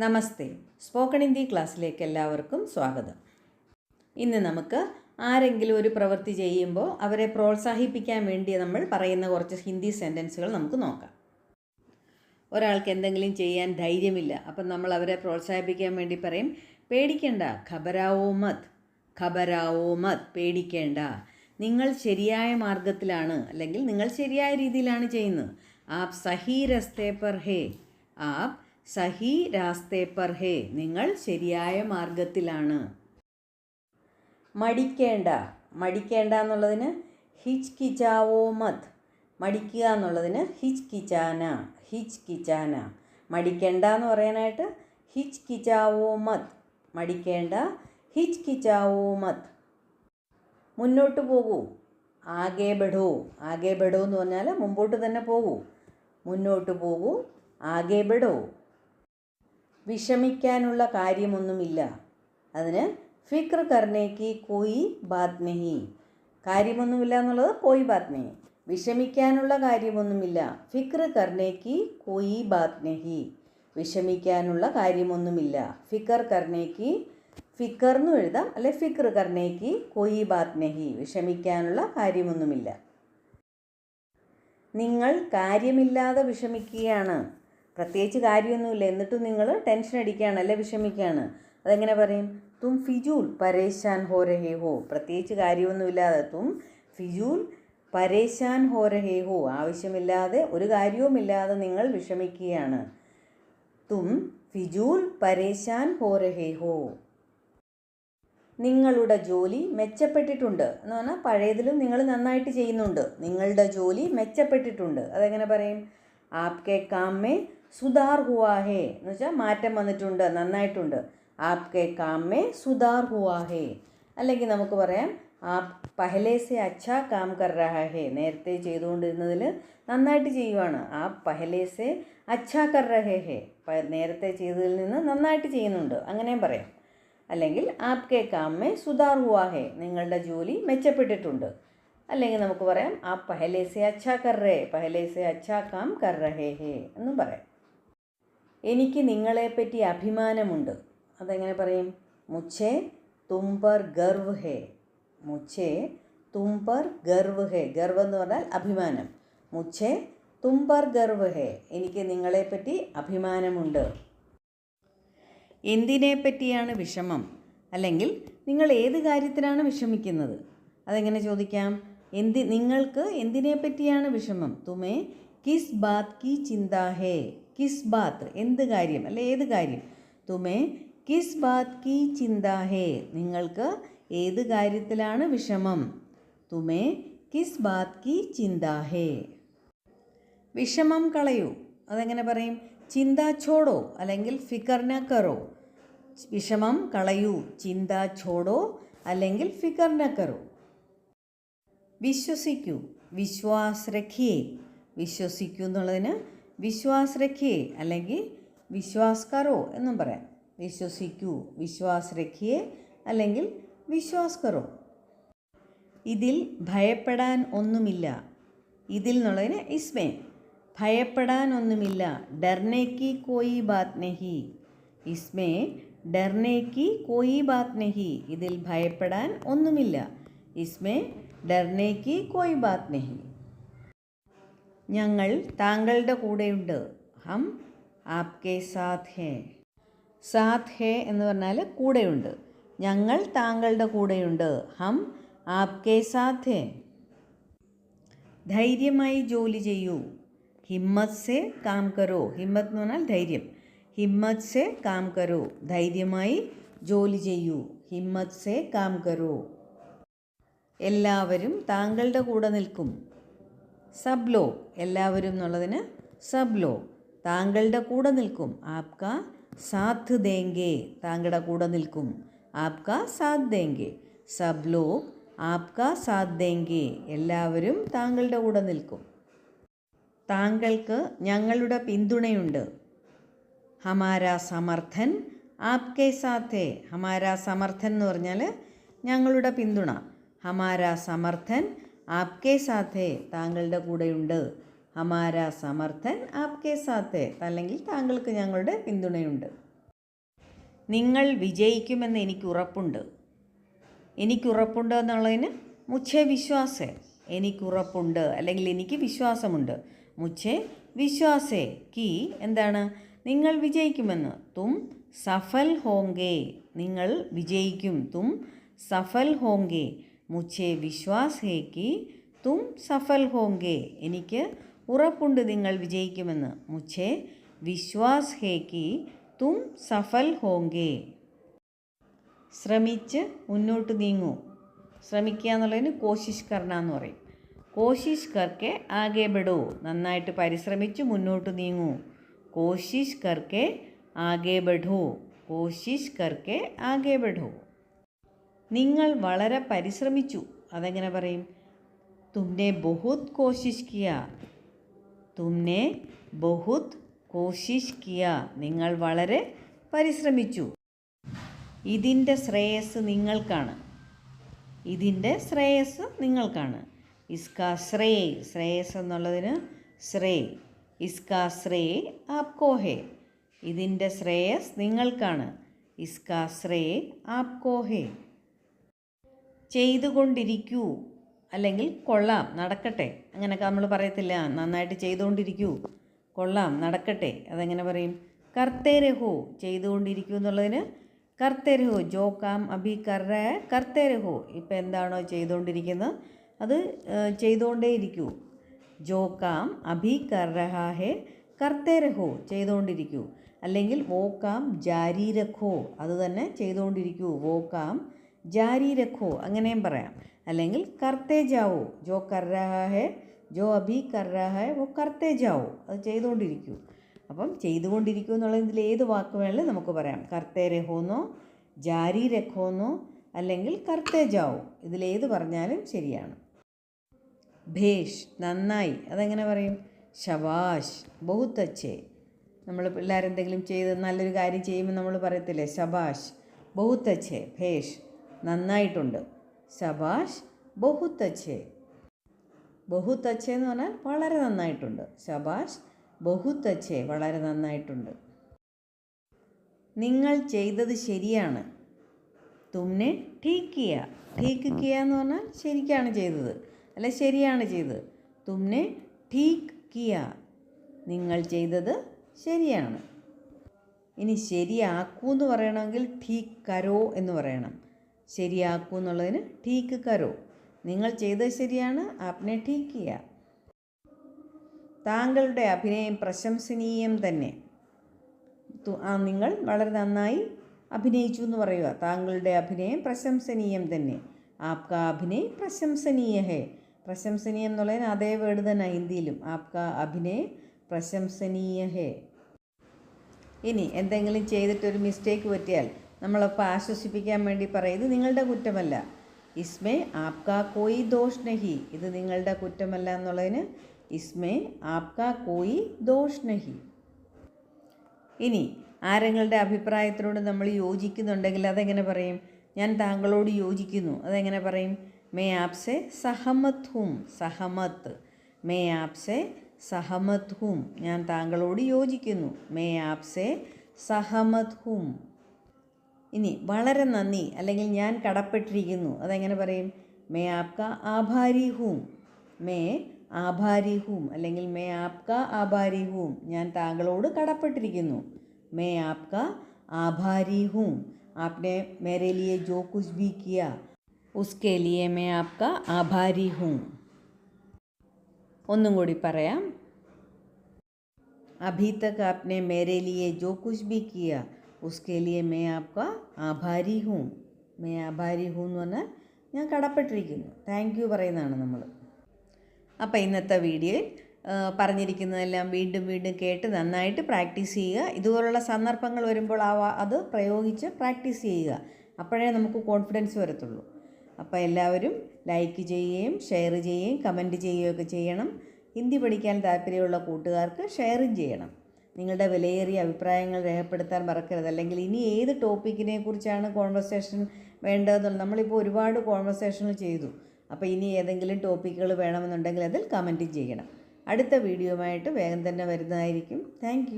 നമസ്തേ. Spoken Hindi ക്ലാസ്സിലേക്ക് എല്ലാവർക്കും സ്വാഗതം. ഇന്ന് നമുക്ക് ആരെങ്കിലും ഒരു പ്രവൃത്തി ചെയ്യുമ്പോൾ അവരെ പ്രോത്സാഹിപ്പിക്കാൻ വേണ്ടി നമ്മൾ പറയുന്ന കുറച്ച് ഹിന്ദി സെന്റൻസുകൾ നമുക്ക് നോക്കാം. ഒരാൾക്ക് എന്തെങ്കിലും ചെയ്യാൻ ധൈര്യമില്ല അപ്പം നമ്മൾ അവരെ പ്രോത്സാഹിപ്പിക്കാൻ വേണ്ടി പറയും പേടിക്കേണ്ട ഖബരാവോ മത് ഖബരാവോ മത് പേടിക്കേണ്ട. നിങ്ങൾ ശരിയായ മാർഗത്തിലാണ് അല്ലെങ്കിൽ നിങ്ങൾ ശരിയായ രീതിയിലാണ് ചെയ്യുന്നത്. ആപ് സഹി രസ്തേ പർ ഹേ ആപ് സഹി രാസ്തേ പർ ഹേ നിങ്ങൾ ശരിയായ മാർഗത്തിലാണ്. മടിക്കേണ്ട മടിക്കേണ്ട എന്നുള്ളതിന് ഹിച്ച് കിജാവോ മത്. മടിക്കുക എന്നുള്ളതിന് ഹിച്ച് കിചാന ഹിച്ച് കിചാന മടിക്കേണ്ട എന്ന് പറയാനായിട്ട് ഹിച്ച് കിജാവോ മത്. മടിക്കേണ്ട ഹിച്ച് കിജാവോ മത്. മുന്നോട്ട് പോകൂ. ആകെ ബെഡോ ആകെ ബെഡോ എന്ന് പറഞ്ഞാൽ മുമ്പോട്ട് തന്നെ പോകൂ. മുന്നോട്ട് പോകൂ. ആകെ ബെഡോ വിഷമിക്കാനുള്ള കാര്യമൊന്നുമില്ല. അതിന് ഫിക്ർ കർണേക്ക് കോയി ബാത് നഹി കാര്യമൊന്നുമില്ല എന്നുള്ളത് കോയി ബാത് നഹി വിഷമിക്കാനുള്ള കാര്യമൊന്നുമില്ല. ഫിക്ർ കർണേക്ക് കോയി ബാത് നഹി വിഷമിക്കാനുള്ള കാര്യമൊന്നുമില്ല. ഫിക്കർ കർണേക്ക് ഫിക്കർ എന്ന് എഴുതാം. അല്ലെ ഫിക്ർ കർണേക്ക് കോയി ബാത് നഹി വിഷമിക്കാനുള്ള കാര്യമൊന്നുമില്ല. നിങ്ങൾ കാര്യമില്ലാതെ വിഷമിക്കുകയാണ്. പ്രത്യേകിച്ച് കാര്യമൊന്നുമില്ല. എന്നിട്ടും നിങ്ങൾ ടെൻഷൻ അടിക്കുകയാണ് അല്ലെ വിഷമിക്കുകയാണ്. അതെങ്ങനെ പറയും? തും ഫിജൂൽ പരേശാൻ ഹോ രഹേ ഹോ. പ്രത്യേകിച്ച് കാര്യമൊന്നുമില്ലാതെ തും ഫിജൂൽ പരേശാൻ ഹോ രഹേ ഹോ. ആവശ്യമില്ലാതെ ഒരു കാര്യവുമില്ലാതെ നിങ്ങൾ വിഷമിക്കുകയാണ്. തും ഫിജൂൽ പരേശാൻ ഹോ രഹേ ഹോ. നിങ്ങളുടെ ജോലി മെച്ചപ്പെട്ടിട്ടുണ്ട് എന്ന് പറഞ്ഞാൽ പഴയതിലും നിങ്ങൾ നന്നായിട്ട് ചെയ്യുന്നുണ്ട്. നിങ്ങളുടെ ജോലി മെച്ചപ്പെട്ടിട്ടുണ്ട്. അതെങ്ങനെ പറയും? ആപ്കെ കാമേ സുധാർ ഹുവാ ഹേ എന്ന് വെച്ചാൽ മാറ്റം വന്നിട്ടുണ്ട് നന്നായിട്ടുണ്ട്. ആപ്കെ കാമേ സുധാർ ഹുവാ ഹേ അല്ലെങ്കിൽ നമുക്ക് പറയാം ആ പഹലേസെ അച്ഛാ കാം കർ രഹാ ഹേ നേരത്തെ ചെയ്തുകൊണ്ടിരുന്നതിൽ നന്നായിട്ട് ചെയ്യുവാണ്. ആ പഹലേസെ അച്ഛാ കർ രഹേ ഹേ നേരത്തെ ചെയ്തതിൽ നിന്ന് നന്നായിട്ട് ചെയ്യുന്നുണ്ട്. അങ്ങനെയും പറയാം. അല്ലെങ്കിൽ ആപ്കെ കാമേ സുധാർ ഹുവാ ഹേ നിങ്ങളുടെ ജോലി മെച്ചപ്പെട്ടിട്ടുണ്ട്. അല്ലെങ്കിൽ നമുക്ക് പറയാം ആ പഹലേസെ അച്ഛാ കർ രേ പഹലേ സെ അച്ഛാ കാം കർ രഹേ ഹേ എന്നും പറയാം. എനിക്ക് നിങ്ങളെപ്പറ്റി അഭിമാനമുണ്ട്. അതെങ്ങനെ പറയും? മുച്ചേ തും പർ ഗർവ് ഹേ. മുച്ചേ തും പർ ഗർവ് ഹേ. ഗർവ് എന്ന് പറഞ്ഞാൽ അഭിമാനം. മുച്ചേ തും പർ ഗർവ് ഹേ. എനിക്ക് നിങ്ങളെപ്പറ്റി അഭിമാനമുണ്ട്. എന്തിനെപ്പറ്റിയാണ് വിഷമം? അല്ലെങ്കിൽ നിങ്ങൾ ഏത് കാര്യത്തിലാണ് വിഷമിക്കുന്നത്? അതെങ്ങനെ ചോദിക്കാം? എന്തി നിങ്ങൾക്ക് എന്തിനെപ്പറ്റിയാണ് വിഷമം? തുമേ കിസ് ബാത് കി ചിന്താ ഹേ. കിസ് ബാത്ത് എന്ത് കാര്യം? അല്ലെ ഏത് കാര്യം? തുമേ കിസ് ബാത് കി ചിന്താ ഹേ? നിങ്ങൾക്ക് ഏത് കാര്യത്തിലാണ് വിഷമം? തുമേ കിസ് ബാത് കി ചിന്താ ഹേ? വിഷമം കളയൂ. അതെങ്ങനെ പറയും? ചിന്ത ഛോടോ അല്ലെങ്കിൽ ഫിക്കർന കറോ. വിഷമം കളയൂ. ചിന്ത ഛോടോ അല്ലെങ്കിൽ ഫിക്കർന കറോ. വിശ്വസിക്കൂ. വിശ്വാസ് രഖിയേ. വിശ്വസിക്കൂ എന്നുള്ളതിന് വിശ്വാസ് അല്ലെങ്കിൽ വിശ്വാസ് കറോ എന്നും പറയാം. വിശ്വസിക്കൂ വിശ്വാസ് അല്ലെങ്കിൽ വിശ്വാസ് കറോ ഇതിൽ ഭയപ്പെടാൻ ഒന്നുമില്ല. ഇതിൽ എന്നുള്ളതിന് ഇസ്മേ. ഭയപ്പെടാൻ ഒന്നുമില്ല. ഡർനേക്ക് കോയി ബാത് നഹി ഇസ്മേ ഡർനേക്ക് കോയി ബാത് ഇതിൽ ഭയപ്പെടാൻ ഒന്നുമില്ല. ഇസ്മേ ഡർനേക്ക് കോയി ബാത് ഞങ്ങൾ താങ്കളുടെ കൂടെയുണ്ട്. ഹം ആപ്കെ സാത് ഹേ. സാത് ഹേ എന്ന് പറഞ്ഞാൽ കൂടെയുണ്ട്. ഞങ്ങൾ താങ്കളുടെ കൂടെയുണ്ട്. ഹം ആപ്കെ സാത് ഹേ. ധൈര്യമായി ജോലി ചെയ്യൂ. ഹിമ്മത് സെ കാം കരോ. ഹിമ്മത്ത് എന്ന് പറഞ്ഞാൽ ധൈര്യം. ഹിമ്മത് സെ കാം കരോ. ധൈര്യമായി ജോലി ചെയ്യൂ. ഹിമ്മത് സെ കാം കരോ. എല്ലാവരും താങ്കളുടെ കൂടെ നിൽക്കും. സബ്ലോ. എല്ലാവരും എന്നുള്ളതിന് സബ്ലോ. താങ്കളുടെ കൂടെ നിൽക്കും. ആപ്ക സാത്ത് ദേങ്കേ. താങ്കളുടെ കൂടെ നിൽക്കും. ആപ്ക സാത്ത് ദേങ്കെ. സബ്ലോ ആപ്ക സാത്ത് ദേങ്കെ. എല്ലാവരും താങ്കളുടെ കൂടെ നിൽക്കും. താങ്കൾക്ക് ഞങ്ങളുടെ പിന്തുണയുണ്ട്. ഹമാര സമർത്ഥൻ ആപ്കെ സാത്തേ. ഹമാര സമർത്ഥൻ എന്ന് പറഞ്ഞാൽ ഞങ്ങളുടെ പിന്തുണ. ഹമാര സമർത്ഥൻ ആപ്കെ സാത്തേ താങ്കളുടെ കൂടെയുണ്ട് ഹമാര സമർത്ഥൻ ആപ്കെ സാത്തേ അല്ലെങ്കിൽ താങ്കൾക്ക് ഞങ്ങളുടെ പിന്തുണയുണ്ട് നിങ്ങൾ വിജയിക്കുമെന്ന് എനിക്ക് ഉറപ്പുണ്ട്। എനിക്ക് ഉറപ്പുണ്ട് എന്നുള്ളതിന് മുച്ഛേ വിശ്വാസേ എനിക്ക് ഉറപ്പുണ്ട് അല്ലെങ്കിൽ എനിക്ക് വിശ്വാസമുണ്ട്। മുച്ഛേ വിശ്വാസേ കി എന്താണ്? നിങ്ങൾ വിജയിക്കുമെന്ന്। തും സഫൽ ഹോങ്കേ നിങ്ങൾ വിജയിക്കും। തും സഫൽ ഹോങ്കേ മുച്ചേ വിശ്വാസ് ഹേ കി തും സഫൽ ഹോങ്കേ. എനിക്ക് ഉറപ്പുണ്ട് നിങ്ങൾ വിജയിക്കുമെന്ന്. മുച്ചേ വിശ്വാസ് ഹേ കി തും സഫൽ ഹോങ്കേ. ശ്രമിച്ച് മുന്നോട്ട് നീങ്ങൂ. ശ്രമിക്കുക എന്നുള്ളതിന് കോശിഷ് കർണ എന്ന് പറയും. കോശിഷ് കർക്കെ ആകെ ബെടോ നന്നായിട്ട് പരിശ്രമിച്ച് മുന്നോട്ട് നീങ്ങൂ. കോശിഷ് കർക്കെ ആകെ ബെഠോ കോശിഷ് കർക്കെ ആകെ ബെഠോ നിങ്ങൾ വളരെ പരിശ്രമിച്ചു. അതെങ്ങനെ പറയും? തുമ്നെ ബഹുത് കോശിഷ് കിയ തുമ്നെ ബഹുത് കോശിഷ് കിയ നിങ്ങൾ വളരെ പരിശ്രമിച്ചു. ഇതിന്റെ ശ്രേയസ് നിങ്ങൾക്കാണ്. ഇതിന്റെ ശ്രേയസ് നിങ്ങൾക്കാണ്. ഇസ്കാ ശ്രേ ശ്രേയസ് എന്നുള്ളതിന് ശ്രേ ഇസ്കാ ശ്രേ ആപ്കോ ഹേ ഇതിന്റെ ശ്രേയസ് നിങ്ങൾക്കാണ്. ഇസ്കാ ശ്രേ ആപ്കോ ഹേ ചെയ്തുകൊണ്ടിരിക്കൂ. അല്ലെങ്കിൽ കൊള്ളാം നടക്കട്ടെ. അങ്ങനെയൊക്കെ നമ്മൾ പറയത്തില്ല. നന്നായിട്ട് ചെയ്തുകൊണ്ടിരിക്കൂ. കൊള്ളാം നടക്കട്ടെ. അതെങ്ങനെ പറയും? കർത്തേരഹോ ചെയ്തുകൊണ്ടിരിക്കൂ എന്നുള്ളതിന് കർത്തേരഹോ ജോക്കാം ജോ കാം അഭി കർറ കർത്തേ രഹോ. ഇപ്പം എന്താണോ ചെയ്തുകൊണ്ടിരിക്കുന്നത്? അത് ചെയ്തുകൊണ്ടേ ചെയ്തുകൊണ്ടേയിരിക്കൂ. ജോ കാം അഭി കർത്തേരഹോ രഹാ ഹേ കർത്തേ രഹോ ചെയ്തുകൊണ്ടിരിക്കൂ. അല്ലെങ്കിൽ വോക്കാം ജാരീരഖോ ജാരി രഖോ അത് തന്നെ ചെയ്തുകൊണ്ടിരിക്കൂ. വോക്കാം ജാരി രഖോ അങ്ങനെയും പറയാം. അല്ലെങ്കിൽ കർത്തേ ജാവോ ജോ കർ രഹാ ഹേ ജോ അഭി കർ രഹാ ഹേ കർത്തേ ജാവോ അത് ചെയ്തുകൊണ്ടിരിക്കൂ. അപ്പം ചെയ്തുകൊണ്ടിരിക്കൂ എന്നുള്ളതിൽ ഏത് വാക്ക് വേണമെങ്കിലും നമുക്ക് പറയാം. കർത്തേ രഹോന്നോ ജാരി രഖോന്നോ അല്ലെങ്കിൽ കർത്തേ ജാവോ ഇതിലേത് പറഞ്ഞാലും ശരിയാണ്. ഭേഷ് നന്നായി അതെങ്ങനെ പറയും? ശബാഷ് ബഹുത്ത് അച്ചേ നമ്മൾ പിള്ളേരെന്തെങ്കിലും ചെയ്ത് നല്ലൊരു കാര്യം ചെയ്യുമ്പോൾ നമ്മൾ പറയത്തില്ലേ? ശബാഷ് ബഹുത്ത് അച്ചേ ഭേഷ്. നന്നായിട്ടുണ്ട്. ശബാഷ് ബഹുത്തച്ഛേ. ബഹുത്തച്ഛേ എന്ന് പറഞ്ഞാൽ വളരെ നന്നായിട്ടുണ്ട്. ശബാഷ് ബഹുത്തച്ഛേ വളരെ നന്നായിട്ടുണ്ട്. നിങ്ങൾ ചെയ്തത് ശരിയാണ്. തുമ്നെ ടീക്ക് കിയ ടീക്ക് കിയ എന്ന് പറഞ്ഞാൽ ശരിക്കാണ് ചെയ്തത്. അല്ല ശരിയാണ് ചെയ്തത്. തുമ്നെ ടീക്ക് കിയ നിങ്ങൾ ചെയ്തത് ശരിയാണ്. ഇനി ശരിയാക്കൂ എന്ന് പറയണമെങ്കിൽ ടീക്ക് കരോ എന്ന് പറയണം. ശരിയാക്കൂ എന്നുള്ളതിന് ടീക്ക് കരോ. നിങ്ങൾ ചെയ്തത് ശരിയാണ് ആപ്നെ ടീക്ക് ചെയ്യുക താങ്കളുടെ അഭിനയം പ്രശംസനീയം തന്നെ. നിങ്ങൾ വളരെ നന്നായി അഭിനയിച്ചു എന്ന് പറയുക. താങ്കളുടെ അഭിനയം പ്രശംസനീയം തന്നെ. ആപ്ക അഭിനയ് പ്രശംസനീയ ഹേ. പ്രശംസനീയം എന്നുള്ളതിന് അതേ വേർഡ് തന്നെ ഹിന്ദിയിലും. ആപ്ക അഭിനയ് പ്രശംസനീയ ഹേ. ഇനി എന്തെങ്കിലും ചെയ്തിട്ടൊരു മിസ്റ്റേക്ക് പറ്റിയാൽ നമ്മളപ്പോൾ ആശ്വസിപ്പിക്കാൻ വേണ്ടി പറയും. ഇത് നിങ്ങളുടെ കുറ്റമല്ല. ഇസ്മേ ആപ്കാ കോയി ദോഷ് നഹി ഇത് നിങ്ങളുടെ കുറ്റമല്ല എന്നുള്ളതിന് ഇസ്മേ ആപ്കാ കോയി ദോഷ് നഹി ഇനി ആരെങ്ങളുടെ അഭിപ്രായത്തിനോട് നമ്മൾ യോജിക്കുന്നുണ്ടെങ്കിൽ അതെങ്ങനെ പറയും? ഞാൻ താങ്കളോട് യോജിക്കുന്നു. അതെങ്ങനെ പറയും? മേ ആപ്സെ സഹമത് ഹും. സഹമത്ത് മേ ആപ്സെ സഹമത് ഹും. ഞാൻ താങ്കളോട് യോജിക്കുന്നു. മേ ആപ്സെ സഹമത് ഹും. ഇനി വളരെ നന്ദി. അല്ലെങ്കിൽ ഞാൻ കടപ്പെട്ടിരിക്കുന്നു. അതെങ്ങനെ പറയും? മേ ആപ്ക ആഭാരി ഹൂം. മേ ആഭാരി ഹൂം. അല്ലെങ്കിൽ മേ ആപ്ക ആഭാരി ഹൂം. ഞാൻ താങ്കളോട് കടപ്പെട്ടിരിക്കുന്നു. മേ ആപ്ക ആഭാരി ഹൂം. ആപ്നെ മേരെ ലിയെ ജോ കുസ് ബി കിയ. ഉസ്കെ ലിയെ മേ ആപ്ക ആഭാരി ഹൂം. ഒന്നും കൂടി പറയാം. അഭി ആപ്നെ മേരെ ലിയെ ജോ കുസ് ബി കിയ. उसके लिए मैं आपका ആഭാരി ഹൂം മേ ആഭാരി ഹൂ എന്ന് പറഞ്ഞാൽ ഞാൻ കടപ്പെട്ടിരിക്കുന്നു താങ്ക് യു പറയുന്നതാണ് നമ്മൾ അപ്പോൾ ഇന്നത്തെ വീഡിയോയിൽ ആ, പറഞ്ഞിരിക്കുന്നതെല്ലാം വീണ്ടും വീണ്ടും കേട്ട് നന്നായിട്ട് പ്രാക്ടീസ് ചെയ്യുക ഇതുപോലുള്ള സന്ദർഭങ്ങൾ വരുമ്പോൾ ആ വാ- അത് പ്രയോഗിച്ച് പ്രാക്ടീസ് ചെയ്യുക അപ്പോഴേ നമുക്ക് കോൺഫിഡൻസ് വരത്തുള്ളൂ അപ്പോൾ എല്ലാവരും ലൈക്ക് ചെയ്യുകയും ഷെയർ ചെയ്യുകയും കമൻറ്റ് ചെയ്യുകയൊക്കെ ചെയ്യണം ഹിന്ദി പഠിക്കാൻ താല്പര്യമുള്ള കൂട്ടുകാർക്ക് ഷെയറും ചെയ്യണം നിങ്ങളുടെ വിലയേറിയ അഭിപ്രായങ്ങൾ രേഖപ്പെടുത്താൻ മറക്കരുത്. അല്ലെങ്കിൽ ഇനി ഏത് ടോപ്പിക്കിനെ കുറിച്ചാണ് കോൺവെർസേഷൻ വേണ്ടതെന്നുള്ള നമ്മളിപ്പോൾ ഒരുപാട് കോൺവെർസേഷനുകൾ ചെയ്തു. അപ്പോൾ ഇനി ഏതെങ്കിലും ടോപ്പിക്കുകൾ വേണമെന്നുണ്ടെങ്കിൽ അതിൽ കമന്റ് ചെയ്യണം. അടുത്ത വീഡിയോയുമായിട്ട് വേഗം തന്നെ വരുന്നതായിരിക്കും. താങ്ക്